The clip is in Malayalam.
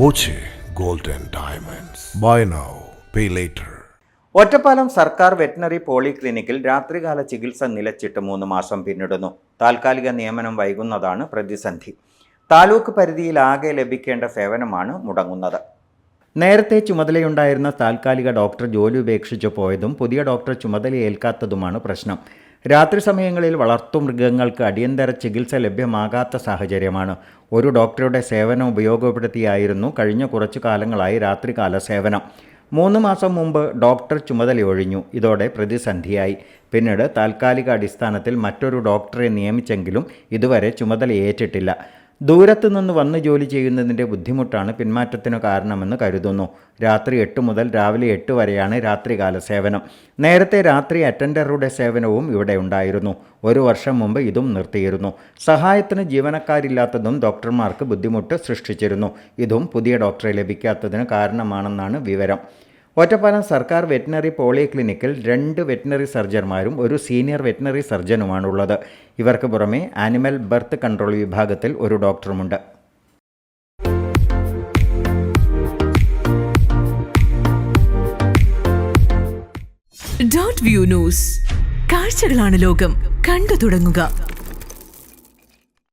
Boche gold and diamonds. Buy now pay later Ottapalam സർക്കാർ വെറ്റിനറി പോളിക്ലിനിക്കിൽ രാത്രികാല ചികിത്സ നിലച്ചിട്ട് മൂന്ന് മാസം പിന്നിടുന്നു. താൽക്കാലിക നിയമനം വൈകുന്നതാണ് പ്രതിസന്ധി. താലൂക്ക് പരിധിയിൽ ആകെ ലഭിക്കേണ്ട സേവനമാണ് മുടങ്ങുന്നത്. നേരത്തെ ചുമതലയുണ്ടായിരുന്ന താൽക്കാലിക ഡോക്ടർ ജോലി ഉപേക്ഷിച്ചു പോയതും പുതിയ ഡോക്ടർ ചുമതലയേൽക്കാത്തതുമാണ് പ്രശ്നം. രാത്രി സമയങ്ങളിൽ വളർത്തുമൃഗങ്ങൾക്ക് അടിയന്തര ചികിത്സ ലഭ്യമാകാത്ത സാഹചര്യമാണ്. ഒരു ഡോക്ടറുടെ സേവനം ഉപയോഗപ്പെടുത്തിയായിരുന്നു കഴിഞ്ഞ കുറച്ചു കാലങ്ങളായി രാത്രികാല സേവനം. മൂന്ന് മാസം മുമ്പ് ഡോക്ടർ ചുമതലയൊഴിഞ്ഞു ഇതോടെ പ്രതിസന്ധിയായി. പിന്നീട് താൽക്കാലിക അടിസ്ഥാനത്തിൽ മറ്റൊരു ഡോക്ടറെ നിയമിച്ചെങ്കിലും ഇതുവരെ ചുമതല ഏറ്റിട്ടില്ല ദൂരത്തു നിന്ന് വന്ന് ജോലി ചെയ്യുന്നതിന്റെ ബുദ്ധിമുട്ടാണ് പിന്മാറ്റത്തിനു കാരണമെന്ന് കരുതുന്നു. രാത്രി എട്ട് മുതൽ രാവിലെ എട്ട് വരെയാണ് രാത്രികാല സേവനം. നേരത്തെ രാത്രി അറ്റൻഡറുടെ സേവനവും ഇവിടെ ഉണ്ടായിരുന്നു. ഒരു വർഷം മുമ്പ് ഇതും നിർത്തിയിരുന്നു. സഹായത്തിന് ജീവനക്കാരില്ലാത്തതും ഡോക്ടർമാർക്ക് ബുദ്ധിമുട്ട് സൃഷ്ടിച്ചിരുന്നു. ഇതും പുതിയ ഡോക്ടറെ ലഭിക്കാത്തതിന് കാരണമാണെന്നാണ് വിവരം. ഒറ്റപ്പാലം സർക്കാർ വെറ്റിനറി പോളിക്ലിനിക്കിൽ രണ്ട് വെറ്റിനറി സർജന്മാരും ഒരു സീനിയർ വെറ്റിനറി സർജനുമാണുള്ളത്. ഇവർക്ക് പുറമെ ആനിമൽ ബർത്ത് കൺട്രോൾ വിഭാഗത്തിൽ ഒരു ഡോക്ടറുമുണ്ട്. ഡോട്ട് വ്യൂ ന്യൂസ് കാഴ്ചകളാണ് ലോകം. കണ്ടു തുടങ്ങുക.